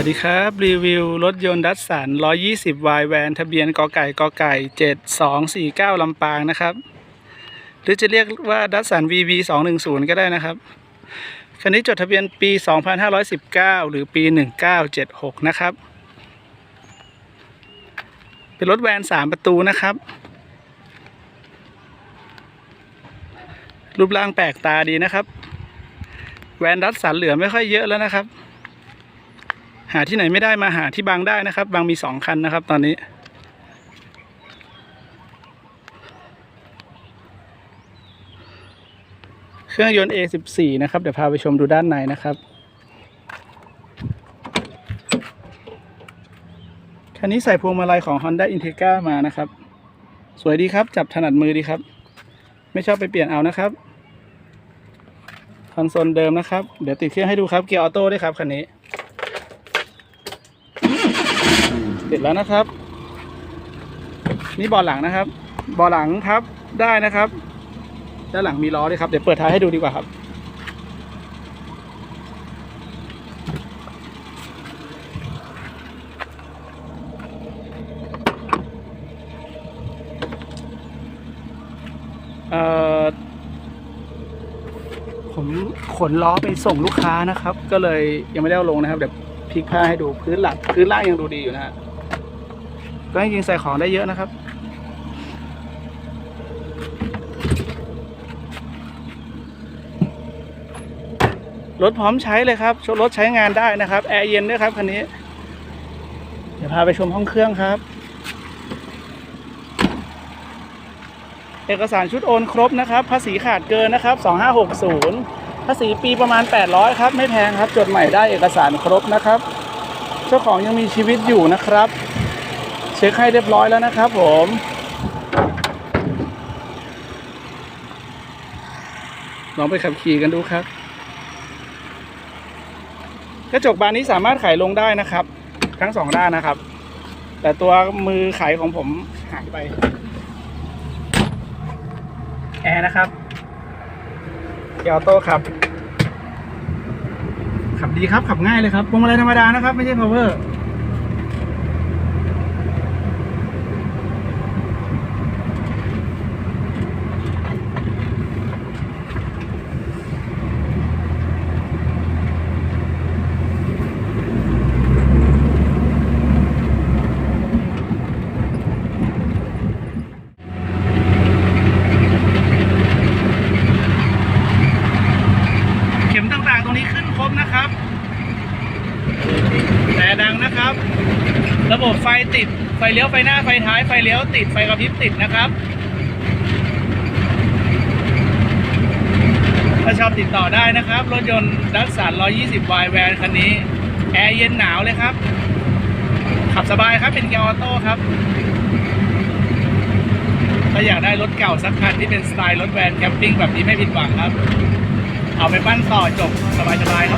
วัสดีครับ รีวิวรถยนต์ดัสสัน 120 y แวนทะเบียนกอไก่กอไก่ 7249 ลำปางนะครับ หรือจะเรียกว่าดัสสัน VB 210 ก็ได้นะครับ คันนี้จดทะเบียนปี 2519 หรือปี 1976 นะครับ เป็นรถแวน 3 ประตูนะครับ รูปร่างแปลกตาดีนะครับ แวนดัสสันเหลือไม่ค่อยเยอะแล้วนะครับ หาที่ไหนไม่ได้มาหาที่บางได้นะครับ บางมีสองคันนะครับ ตอนนี้ เครื่องยนต์ A14 นะครับ เดี๋ยวพาไปชมดูด้านในนะครับ คันนี้ใส่พวงมาลัยของ Honda Integra มานะครับ สวยดีครับ จับถนัดมือดีครับ ไม่ชอบไปเปลี่ยนเอานะครับคอนโซลเดิมนะครับ เดี๋ยวติดเครื่องให้ดูครับ เกียร์ออโต้ด้วยครับคันนี้ ติดแล้วนะครับ นี่บาะหลังนะครับบาะหลังพับได้นะครับ ด้านหลังมีล้อด้วยครับเดี๋ยวเปิดท้ายให้ดูดีกว่าครับ เอ่อผมขนล้อไปส่งลูกค้านะครับ ก็เลยยังไม่ได้เอาลงนะครับเดี๋ยวพลิกผ้าให้ดูพื้นหลังพื้นล่างยังดูดีอยู่นะฮะ ก็จริงใส่ของได้เยอะนะครับ รถพร้อมใช้เลยครับรถใช้งานได้นะครับ แอร์เย็นด้วยครับคันนี้ เดี๋ยวพาไปชมห้องเครื่องครับ เอกสารชุดโอนครบนะครับ ภาษีขาดเกินนะครับ 2560 ภาษีปีประมาณ 800 ครับ ไม่แพงครับ จดใหม่ได้เอกสารครบนะครับ เจ้าของยังมีชีวิตอยู่นะครับ เช็คให้เรียบร้อยแล้วนะครับผมลองไปขับขี่กันดูครับ กระจกบานนี้สามารถไขลงได้นะครับ ทั้งสองด้านนะครับ แต่ตัวมือไขของผมหายไปแอร์นะครับเกียร์ออโต้ครับ ขับดีครับ ขับง่ายเลยครับพวงมาลัยธรรมดานะครับ ไม่ใช่ power เข็มต่างๆ ตรงนี้ขึ้นครบนะครับ แต่ดังนะครับ ระบบไฟติด ไฟเลี้ยวไฟหน้าไฟท้ายไฟเลี้ยวติดไฟกระพริบติดนะครับ ถ้าชอบติดต่อได้นะครับ รถยนต์ดัสสัน 120 y แวนคันนี้ แอร์เย็นหนาวเลยครับ ขับสบายครับเป็นเกียร์ออโต้ครับ ถ้าอยากได้รถเก่าสักคันที่เป็นสไตล์รถแวนแคมปิ้งแบบนี้ไม่ผิดหวังครับ เอาไปปั้นต่อจบสบายๆครับ